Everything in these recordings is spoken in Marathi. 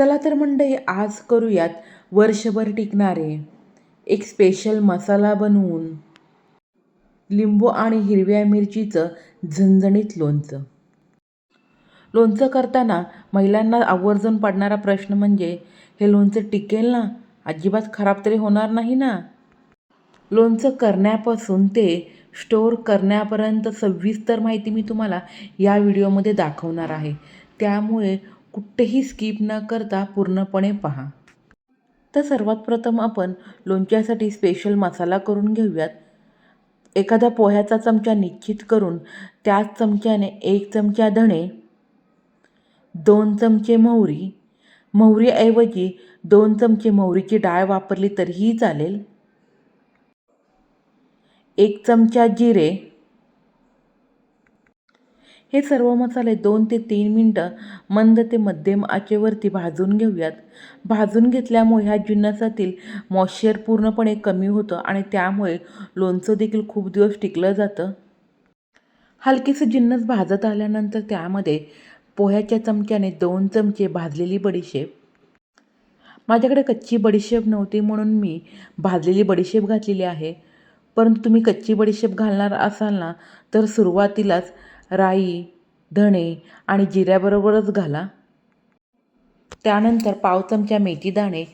चला तर मंडई आज करूयात वर्षभर टिकणारे एक स्पेशल मसाला बनवून. लिंबू आणि हिरव्या मिरचीचं झणझणीत लोणचं. लोणचं करताना महिलांना आवर्जून पडणारा प्रश्न म्हणजे हे लोणचं टिकेल ना? अजिबात खराब तरी होणार नाही ना? लोणचं करण्यापासून ते स्टोअर करण्यापर्यंत सविस्तर माहिती मी तुम्हाला या व्हिडिओमध्ये दाखवणार आहे. त्यामुळे कुठेही स्किप न करता पूर्णपणे पहा. तर सर्वात प्रथम आपण लोणच्यासाठी स्पेशल मसाला करून घेऊयात. एखादा पोह्याचा चमचा निश्चित करून त्याच चमच्याने एक चमचा धणे दोन चमचे मोहरी मोहरीऐवजी दोन चमचे मोहरीची डाळ वापरली तरीही चालेल. एक चमचा जिरे हे सर्व मसाले दोन ते तीन मिनटं मंद ते मध्यम आचेवरती भाजून घेऊयात. भाजून घेतल्यामुळे ह्या जिन्नसातील मॉइश्चर पूर्णपणे कमी होतं आणि त्यामुळे लोणचं देखील खूप दिवस टिकलं जातं. हलकीसं जिन्नस भाजत आल्यानंतर त्यामध्ये पोह्याच्या चमच्याने दोन चमचे भाजलेली बडीशेप. माझ्याकडे कच्ची बडीशेप नव्हती म्हणून मी भाजलेली बडीशेप घातलेली आहे. परंतु तुम्ही कच्ची बडीशेप घालणार असाल ना तर सुरुवातीलाच राई धणे आणि जिऱ्याबरोबरच घाला. त्यानंतर पाव चमचा मेथीदाणे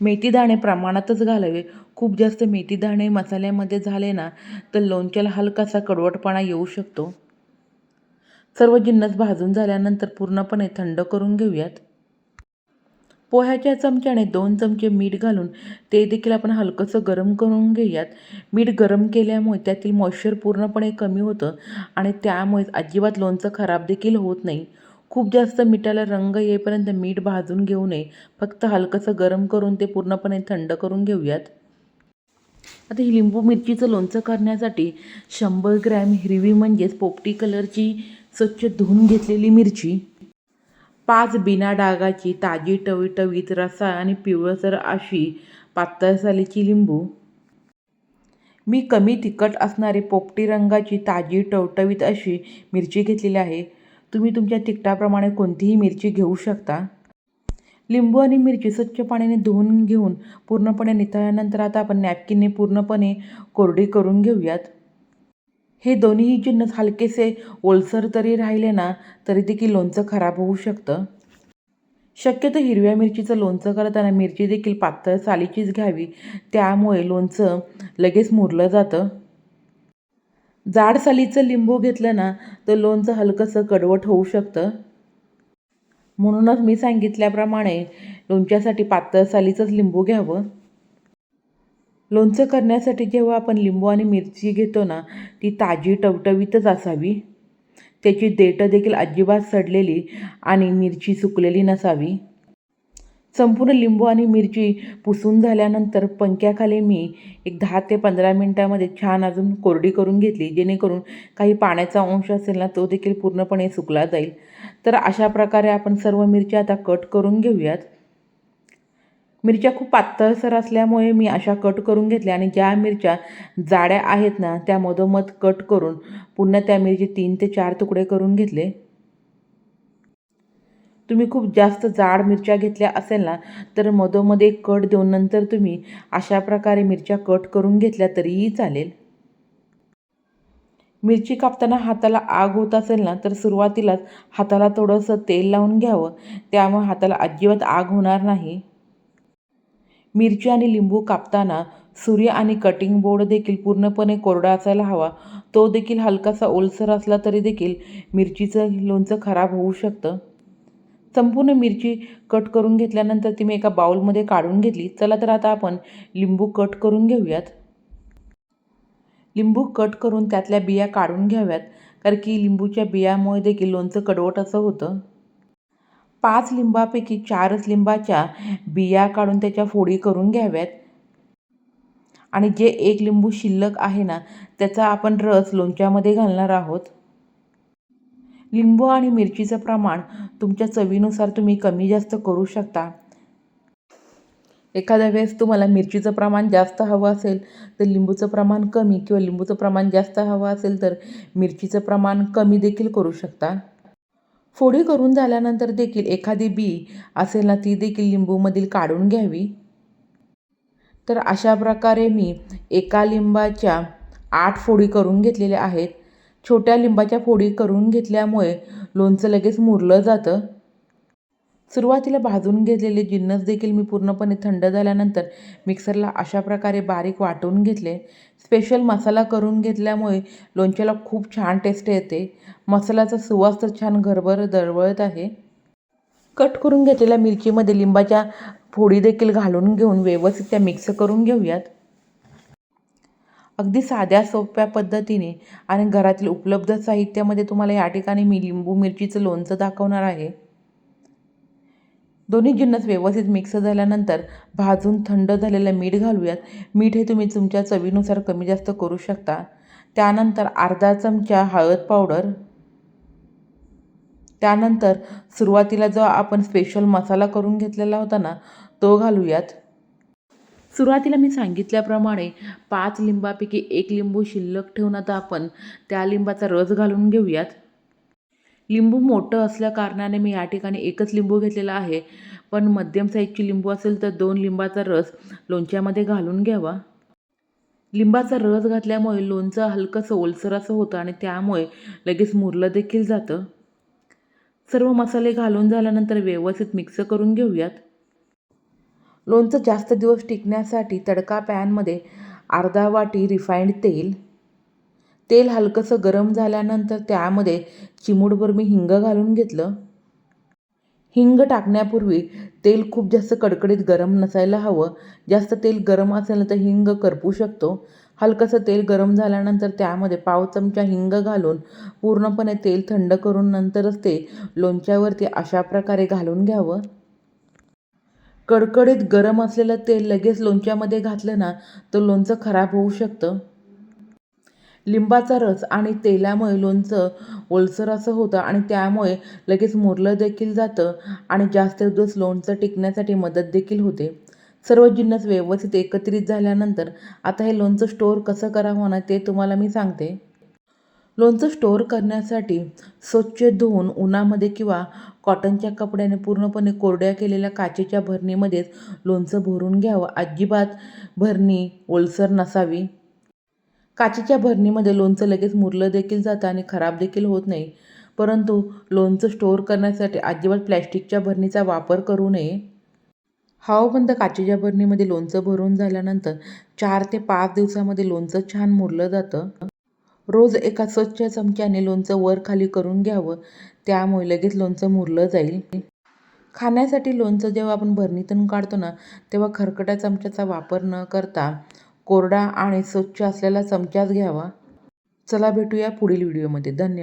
मेथीदाणे प्रमाणातच घालावे. खूप जास्त मेथीदाणे मसाल्यामध्ये झाले ना तर लोणच्याला हलकासा कडवटपणा येऊ शकतो. सर्व जिन्नस भाजून झाल्यानंतर पूर्णपणे थंड करून घेऊयात. पोह्याच्या चमच्याने दोन चमचे मीठ घालून ते देखील आपण हलकंसं गरम करून घेऊयात. मीठ गरम केल्यामुळे त्यातील मॉइश्चर पूर्णपणे कमी होतं आणि त्यामुळे अजिबात लोणचं खराब देखील होत नाही. खूप जास्त मिठाला रंग येईपर्यंत मीठ भाजून घेऊ नये. फक्त हलकंसं गरम करून ते पूर्णपणे थंड करून घेऊयात. आता ही लिंबू मिरचीचं लोणचं करण्यासाठी शंभर ग्रॅम हिरवी म्हणजेच पोपटी कलरची स्वच्छ धुवून घेतलेली मिरची पाच बिना डागाची ताजी टवीटवीत रसा आणि पिवळसर अशी पातळ सालीची लिंबू. मी कमी तिखट असणारी पोपटी रंगाची ताजी टवटवीत अशी मिरची घेतलेली आहे. तुम्ही तुमच्या तिखटाप्रमाणे कोणतीही मिरची घेऊ शकता. लिंबू आणि मिरची स्वच्छ पाण्याने धुवून घेऊन पूर्णपणे निथळल्यानंतर आता आपण नॅपकिनने पूर्णपणे कोरडी करून घेऊयात. हे दोन्हीही जिन्नस हलकेसे ओलसर तरी राहिले ना तरी देखील लोणचं खराब होऊ शकतं. शक्यतो हिरव्या मिरचीचं लोणचं करताना मिरची देखील पातळ सालीचीच घ्यावी त्यामुळे लोणचं लगेच मुरलं जातं. जाड सालीचं लिंबू घेतलं ना तर लोणचं हलकंसं कडवट होऊ शकतं. म्हणूनच मी सांगितल्याप्रमाणे लोणच्यासाठी पातळ सालीचंच लिंबू घ्यावं. लोणचं करण्यासाठी जेव्हा आपण लिंबू आणि मिरची घेतो ना ती ताजी टवटवीतच असावी. त्याची देठं देखील अजिबात सडलेली आणि मिरची सुकलेली नसावी. संपूर्ण लिंबू आणि मिरची पुसून झाल्यानंतर पंख्याखाली मी एक दहा ते पंधरा मिनटामध्ये छान अजून कोरडी करून घेतली जेणेकरून काही पाण्याचा अंश असेल ना तो देखील पूर्णपणे सुकला जाईल. तर अशा प्रकारे आपण सर्व मिरच्या आता कट करून घेऊयात. मिरच्या खूप पातळसर असल्यामुळे मी अशा कट करून घेतल्या आणि ज्या मिरच्या जाड्या आहेत ना त्या मधोमध कट करून पुन्हा त्या मिरची तीन ते चार तुकडे करून घेतले. तुम्ही खूप जास्त जाड मिरच्या घेतल्या असेल ना तर मधोमध एक कट देऊन नंतर तुम्ही अशा प्रकारे मिरच्या कट करून घेतल्या तरीही चालेल. मिरची कापताना हाताला आग होत असेल ना तर सुरुवातीलाच हाताला थोडंसं तेल लावून घ्यावं. त्यामुळे हाताला अजिबात आग होणार नाही. मिरची आणि लिंबू कापताना सूर्य आणि कटिंग बोर्ड देखील पूर्णपणे कोरडा असायला हवा. तो देखील हलकासा ओलसर असला तरी देखील मिरचीचं लोणचं खराब होऊ शकतं. संपूर्ण मिरची कट करून घेतल्यानंतर ती मी एका बाउलमध्ये काढून घेतली. चला तर आता आपण लिंबू कट करून घेऊयात. लिंबू कट करून त्यातल्या बिया काढून घ्याव्यात कारण की लिंबूच्या बियामुळे देखील लोणचं कडवट असं होतं. पाच लिंबापैकी चारच लिंबाच्या बिया काढून त्याच्या फोडी करून घ्याव्यात. आणि जे एक लिंबू शिल्लक आहे ना त्याचा आपण रस लोणच्यामध्ये घालणार आहोत. लिंबू आणि मिरचीचं प्रमाण तुमच्या चवीनुसार तुम्ही कमी जास्त करू शकता. एखाद्या वेळेस तुम्हाला मिरचीचं प्रमाण जास्त हवं असेल तर लिंबूचं प्रमाण कमी किंवा लिंबूचं प्रमाण जास्त हवं असेल तर मिरचीचं प्रमाण कमी देखील करू शकता. फोडी करून झाल्यानंतर देखील एखादी बी असेल ना ती देखील लिंबूमधील काढून घ्यावी. तर अशा प्रकारे मी एका लिंबाच्या आठ फोडी करून घेतलेल्या आहेत. छोट्या लिंबाच्या फोडी करून घेतल्यामुळे लोणचं लगेच मुरलं जातं. सुरुवातीला भाजून घेतलेले जिन्नस देखील मी पूर्णपणे थंड झाल्यानंतर मिक्सरला अशा प्रकारे बारीक वाटून घेतले. स्पेशल मसाला करून घेतल्यामुळे लोणच्याला खूप छान टेस्ट येते. मसाल्याचा सुवास तर छान घरभर दरवळत आहे. कट करून घेतलेल्या मिरचीमध्ये लिंबाच्या फोडी देखील घालून घेऊन व्यवस्थित त्या मिक्स करून घेऊयात. अगदी साध्या सोप्या पद्धतीने आणि घरातील उपलब्ध साहित्यामध्ये तुम्हाला या ठिकाणी मी लिंबू मिरचीचं लोणचं दाखवणार आहे. दोन्ही जिन्नस व्यवस्थित मिक्स झाल्यानंतर भाजून थंड झालेलं मीठ घालूयात. मीठ हे तुम्ही तुमच्या चवीनुसार कमी जास्त करू शकता. त्यानंतर अर्धा चमचा हळद पावडर. त्यानंतर सुरुवातीला जो आपण स्पेशल मसाला करून घेतलेला होता ना तो घालूयात. सुरुवातीला मी सांगितल्याप्रमाणे पाच लिंबापैकी एक लिंबू शिल्लक ठेवून आता आपण त्या लिंबाचा रस घालून घेऊयात. लिंबू मोठं असल्या कारणाने मी या ठिकाणी एकच लिंबू घेतलेला आहे. पण मध्यम साईजची लिंबू असेल तर दोन लिंबाचा रस लोणच्यामध्ये घालून घ्यावा. लिंबाचा रस घातल्यामुळे लोणचं हलकंसं ओलसर असं होतं आणि त्यामुळे लगेच मुरलं देखील जातं. सर्व मसाले घालून झाल्यानंतर व्यवस्थित मिक्स करून घेऊयात. लोणचं जास्त दिवस टिकण्यासाठी तडका पॅनमध्ये अर्धा वाटी रिफाईंड तेल तेल हलकंसं गरम झाल्यानंतर त्यामध्ये चिमूटभर मी हिंग घालून घेतलं. हिंग टाकण्यापूर्वी तेल खूप जास्त कडकडीत गरम नसायला हवं. जास्त तेल गरम असेल तर हिंग करपू शकतो. हलकंसं तेल गरम झाल्यानंतर त्यामध्ये पाव चमचा हिंग घालून पूर्णपणे तेल थंड करून नंतरच ते लोणच्यावरती अशा प्रकारे घालून घ्यावं. कडकडीत गरम असलेलं तेल लगेच लोणच्यामध्ये घातलं ना तर लोणचं खराब होऊ शकतं. लिंबाचा रस आणि तेलामुळे लोणचं ओलसर असं होतं आणि त्यामुळे लगेच मुरलं देखील जातं आणि जास्त दिवस लोणचं टिकण्यासाठी मदत देखील होते. सर्व जिन्नस व्यवस्थित एकत्रित झाल्यानंतर आता हे लोणचं स्टोअर कसं करावं ना ते तुम्हाला मी सांगते. लोणचं स्टोअर करण्यासाठी स्वच्छ धुवून उन्हामध्ये किंवा कॉटनच्या कपड्याने पूर्णपणे कोरड्या केलेल्या काचेच्या भरणीमध्येच लोणचं भरून घ्यावं. अजिबात भरणी ओलसर नसावी. काचेच्या भरणीमध्ये लोणचं लगेच मुरलं देखील जातं आणि खराब देखील होत नाही. परंतु लोणचं स्टोअर करण्यासाठी अजिबात प्लॅस्टिकच्या भरणीचा वापर करू नये. हवाबंद काचेच्या भरणीमध्ये लोणचं भरून झाल्यानंतर चार ते पाच दिवसामध्ये लोणचं छान मुरलं जातं. रोज एका स्वच्छ चमच्याने लोणचं वर खाली करून घ्यावं त्यामुळे लगेच लोणचं मुरलं जाईल. खाण्यासाठी लोणचं जेव्हा आपण भरणीतून काढतो ना तेव्हा खरकट्या चमच्याचा वापर न करता कोरडा आणि स्वच्छ असलेला चमचाच घ्यावा. चला भेटूया पुढील व्हिडिओमध्ये. धन्यवाद.